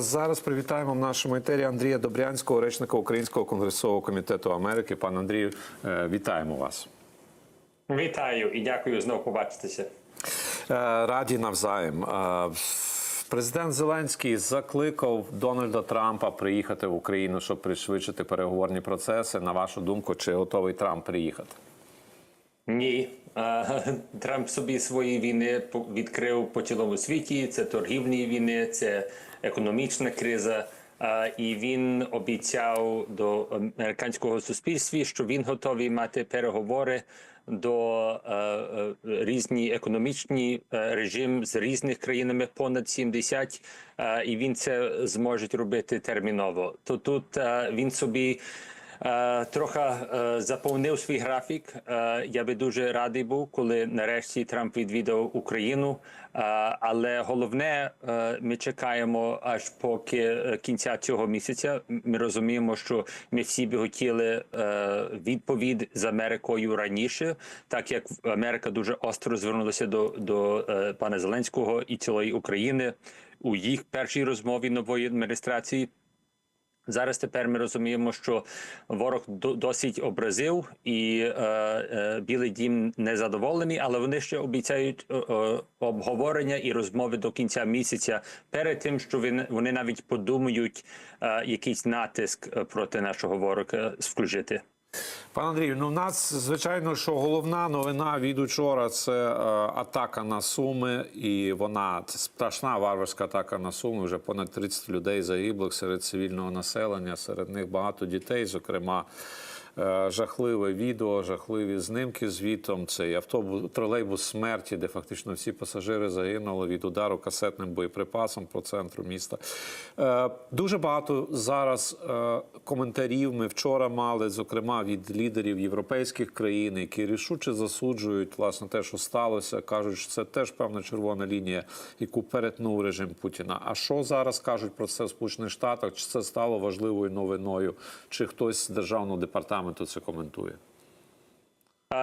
Зараз привітаємо в нашому етері Андрія Добрянського, речника Українського конгресового комітету Америки. Пан Андрію, е, вітаємо вас. Вітаю і дякую знову побачитися. Е, Раді навзаєм. Е, Президент Зеленський закликав Дональда Трампа приїхати в Україну, щоб пришвидшити переговорні процеси. На вашу думку, чи готовий Трамп приїхати? Ні, Трамп собі свої війни відкрив по цілому світі. Це торгівні війни, це економічна криза. І він обіцяв до американського суспільства, що він готовий мати переговори до е, е, різні економічні е, режим з різних країнами понад 70, е, і він це зможе робити терміново. То тут він собі. Е, Трохи е, заповнив свій графік. Е, Я би дуже радий був, коли нарешті Трамп відвідав Україну. Але головне, ми чекаємо аж поки кінця цього місяця. Ми розуміємо, що ми всі би хотіли відповідь з Америкою раніше, так як Америка дуже остро звернулася до, до пана Зеленського і цілої України у їх першій розмові нової адміністрації. Зараз тепер ми розуміємо, що ворог до- досить образив, і е, е, Білий Дім незадоволений, але вони ще обіцяють е, е, обговорення і розмови до кінця місяця перед тим, що він- вони навіть подумають е, якийсь натиск е, проти нашого ворога включити. Пан Андрію, ну в нас звичайно, що головна новина від учора це е, атака на Суми, і вона це страшна варварська атака на Суми. Вже понад 30 людей загиблих серед цивільного населення, серед них багато дітей, зокрема. Е, Жахливе відео, жахливі знимки звітом. Цей автобус, тролейбус смерті, де фактично всі пасажири загинули від удару касетним боєприпасом по центру міста. Е, Дуже багато зараз е, коментарів ми вчора мали, зокрема від лідерів європейських країн, які рішуче засуджують власне те, що сталося. кажуть, що це теж певна червона лінія, яку перетнув режим Путіна. А що зараз кажуть про це в Сполучених Штатах? Чи це стало важливою новиною? Чи хтось з державного департаменту це коментує?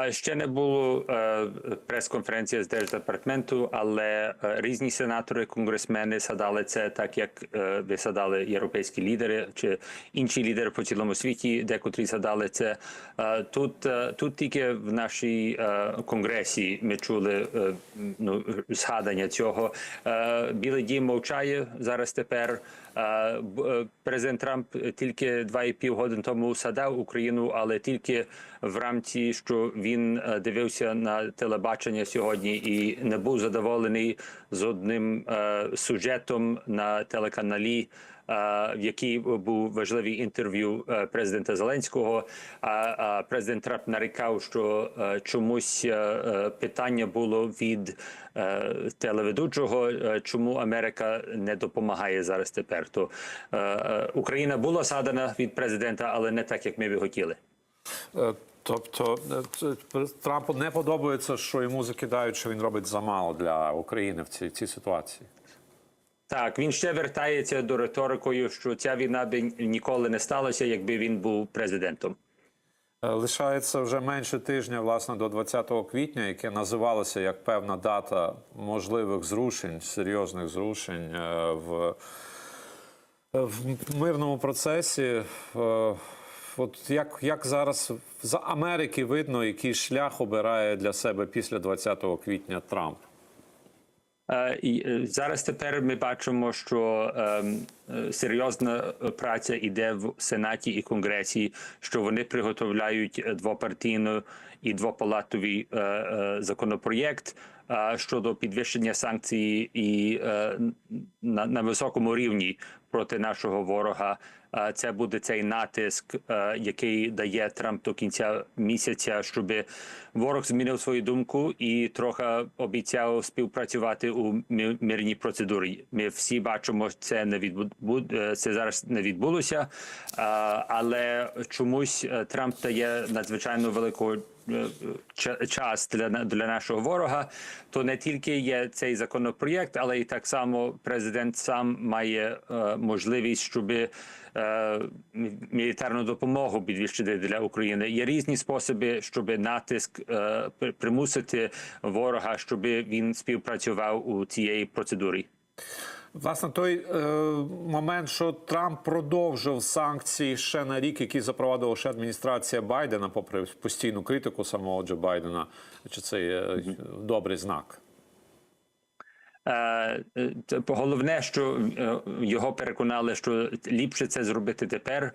Ще не було е, прес-конференції з держдепартаменту, але е, різні сенатори, конгресмени садали це так, як е, ви садали європейські лідери чи інші лідери по цілому світі, декотрі садали це. Е, Тут, е, тут тільки в нашій е, конгресі ми чули е, ну, згадання цього. Е, Білий дім мовчає зараз тепер. Е, Президент Трамп тільки два і пів годин тому садав Україну, але тільки в рамці, що він е, дивився на телебачення сьогодні і не був задоволений з одним е, сюжетом на телеканалі. Е, В якій був важливий інтерв'ю е, президента Зеленського, а президент Трамп нарікав, що е, чомусь питання було від телеведучого, чому Америка не допомагає зараз тепер. То Україна була згадана від президента, але не так, як ми би хотіли. Тобто Трампу не подобається, що йому закидають, що він робить замало для України в цій, цій ситуації. Так, він ще вертається до риторикою, що ця війна би ніколи не сталася, якби він був президентом. Е, Лишається вже менше тижня, власне, до 20 квітня, яке називалося як певна дата можливих зрушень, серйозних зрушень е, в, в мирному процесі. Е, От як, як зараз з Америки видно, який шлях обирає для себе після 20 квітня Трамп? Е, і, е, Зараз тепер ми бачимо, що ем, е, серйозна праця йде в Сенаті і Конгресі, що вони приготовляють двопартійну і двопалатовий законопроєкт щодо підвищення санкцій і на, на високому рівні проти нашого ворога. Це буде цей натиск, е, який дає Трамп до кінця місяця, щоб ворог змінив свою думку і трохи обіцяв співпрацювати у мирній процедурі. Ми всі бачимо, це не відбу... е, це зараз не відбулося, але чомусь е, Трамп дає надзвичайно велику час для для нашого ворога, то не тільки є цей законопроєкт, але і так само президент сам має е, можливість, щоб е, мілітарну допомогу підвищити для України. Є різні способи, щоб натиск е, примусити ворога, щоб він співпрацював у цієї процедурі. Власне, той е, момент, що Трамп продовжив санкції ще на рік, які запровадила ще адміністрація Байдена, попри постійну критику самого Джо Байдена, чи це є е, добрий знак? Е, е, Головне, що його переконали, що ліпше це зробити тепер,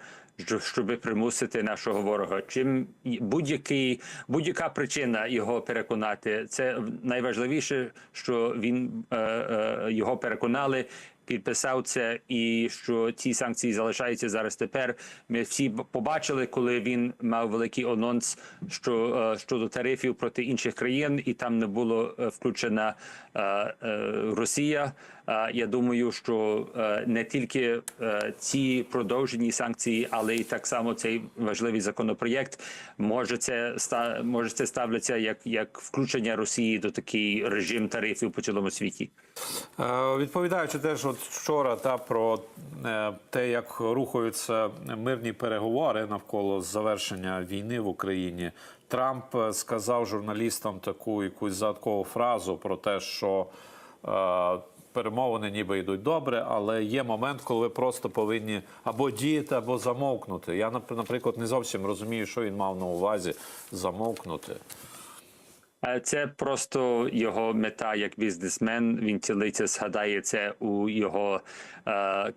щоб примусити нашого ворога. Чим будь-який будь-яка причина його переконати, це найважливіше, що він е, е, його переконали. Підписав це, і що ці санкції залишаються зараз. Тепер ми всі побачили, коли він мав великий анонс, що е, щодо тарифів проти інших країн, і там не було е, включена е, е, Росія. Я думаю, що е, не тільки е, ці продовжені санкції, але й так само цей важливий законопроєкт може це може це ставляться як, як включення Росії до такий режим тарифів по цілому світі. Е, Відповідаючи теж от вчора та про те, як рухаються мирні переговори навколо завершення війни в Україні, Трамп сказав журналістам таку якусь загадкову фразу про те, що перемовини ніби йдуть добре, але є момент, коли ви просто повинні або діяти, або замовкнути. Я наприклад не зовсім розумію, що він мав на увазі замовкнути. Е, Це просто його мета як бізнесмен. Він цілиться, згадає це у його е,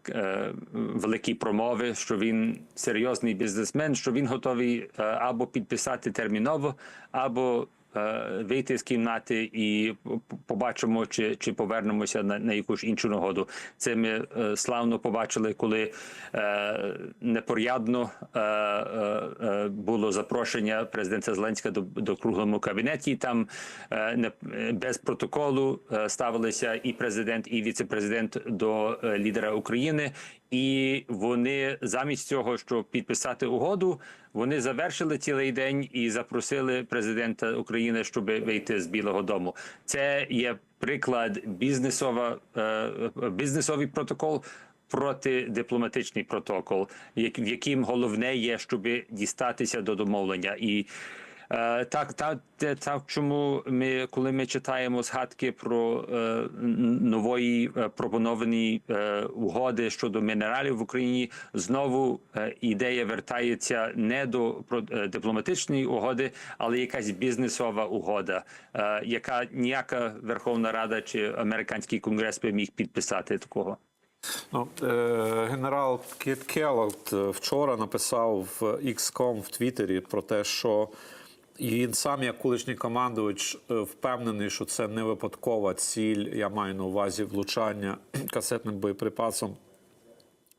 е, великій промови, що він серйозний бізнесмен, що він готовий е, або підписати терміново, або вийти з кімнати і побачимо, чи, чи повернемося на, на якусь іншу нагоду. Це ми е, славно побачили, коли е, непорядно е, е, е, було запрошення президента Зеленського до, до круглому кабінеті. Там е, не, е, без протоколу е, ставилися і президент, і віцепрезидент до е, лідера України. І вони замість цього, щоб підписати угоду, вони завершили цілий день і запросили президента України, щоб вийти з Білого Дому. Це є приклад бізнесова е, бізнесовий протокол. Проти дипломатичний протокол, в яким головне є, щоб дістатися до домовлення, і е, так, та, так, чому ми, коли ми читаємо згадки про е, нової е, пропоновані е, угоди щодо мінералів в Україні, знову е, ідея вертається не до про, е, дипломатичної угоди, але якась бізнесова угода, е, яка ніяка Верховна Рада чи американський конгрес би міг підписати такого. Ну, е, генерал Кіт Келлот е, вчора написав в XCOM в Твіттері про те, що і він сам, як колишній командувач, е, впевнений, що це не випадкова ціль. Я маю на увазі влучання касетним боєприпасом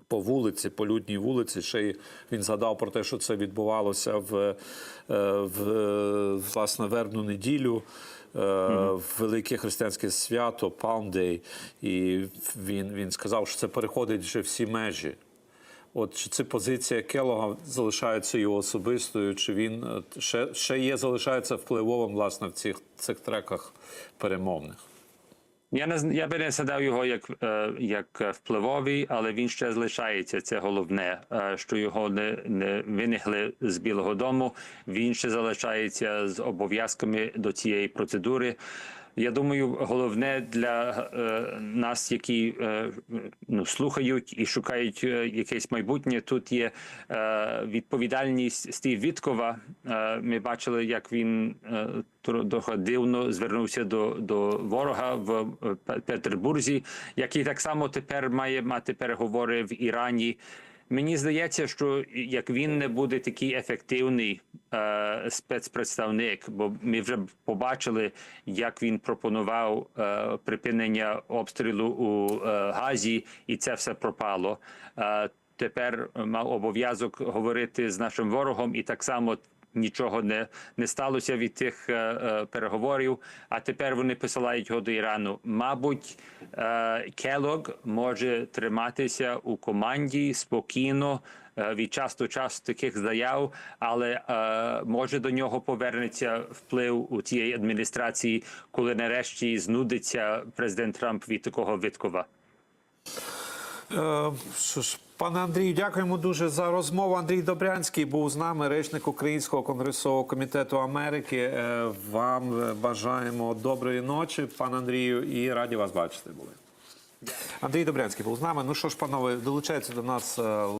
по вулиці, по людній вулиці. Ще й він згадав про те, що це відбувалося в, е, в е, власне вербну неділю. В велике християнське свято Palm Day. І він, він сказав, що це переходить вже всі межі. От чи це позиція Келога залишається його особистою, чи він е, ще, ще є, залишається впливовим власне в цих, цих треках перемовних? Я не я би не згадав його як, е, як е, впливовий, але він ще залишається. Це головне, що його не, не винесли з Білого Дому. Він ще залишається з обов'язками до цієї процедури. Я думаю, головне для е, нас, які е, ну, слухають і шукають е, якесь майбутнє. Тут є відповідальність Стів Віткова. Ми бачили, як він трохи дивно звернувся до, до ворога в Петербурзі, який так само тепер має мати переговори в Ірані. Мені здається, що як він не буде такий ефективний е, спецпредставник, бо ми вже побачили, як він пропонував е, припинення обстрілу у е, Газі, і це все пропало. Е, тепер мав обов'язок говорити з нашим ворогом, і так само нічого не, не сталося від тих е, е, переговорів. А тепер вони посилають його до Ірану. Мабуть, е, Келог може триматися у команді спокійно. е, Від часу до часу таких заяв, але е, може до нього повернеться вплив у цієї адміністрації, коли нарешті знудиться президент Трамп від такого Виткова. Е, пане Андрію, дякуємо дуже за розмову. Андрій Добрянський був з нами, речник Українського конгресового комітету Америки. Е, Вам бажаємо доброї ночі, пане Андрію, і раді вас бачити були. Андрій Добрянський був з нами. Ну що ж, панове, долучається до нас. е,